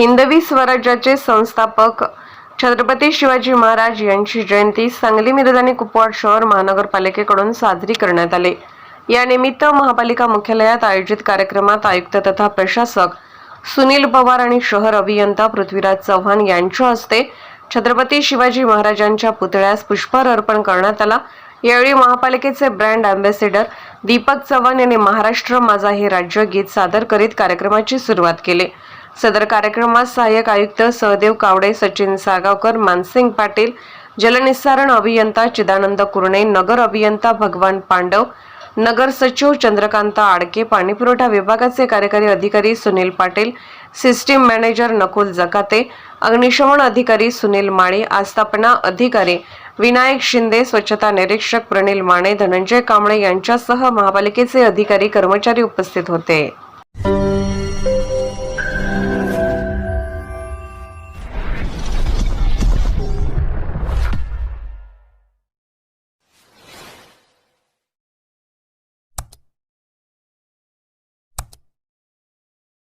हिंदवी स्वराज्याचे संस्थापक छत्रपती शिवाजी महाराज यांची जयंती सांगली मिरज आणि कुपवाड शहर महानगरपालिकेकडून साजरी करण्यात आली. या निमित्त महापालिका मुख्यालयात आयोजित कार्यक्रमात आयुक्त तथा प्रशासक सुनील पवार आणि शहर अभियंता पृथ्वीराज चव्हाण यांच्या हस्ते छत्रपती शिवाजी महाराजांच्या पुतळ्यास पुष्पहार अर्पण करण्यात आला. यावेळी महापालिकेचे ब्रँड अँबॅसेडर दीपक चव्हाण यांनी महाराष्ट्र माझा हे राज्य गीत सादर करीत कार्यक्रमाची सुरुवात केली. सदर कार्यक्रमात सहाय्यक आयुक्त सहदेव कावडे सचिन सागावकर मानसिंग पाटील जलनिस्सारण अभियंता चिदानंद कुर्णे नगर अभियंता भगवान पांडव नगर सचिव चंद्रकांत आडके पाणीपुरवठा विभागाचे कार्यकारी अधिकारी सुनील पाटील सिस्टीम मॅनेजर नकुल जकाते अग्निशमन अधिकारी सुनील माळी आस्थापना अधिकारी विनायक शिंदे स्वच्छता निरीक्षक प्रणिल माने धनंजय कांबळे यांच्यासह महापालिकेचे अधिकारी कर्मचारी उपस्थित होते.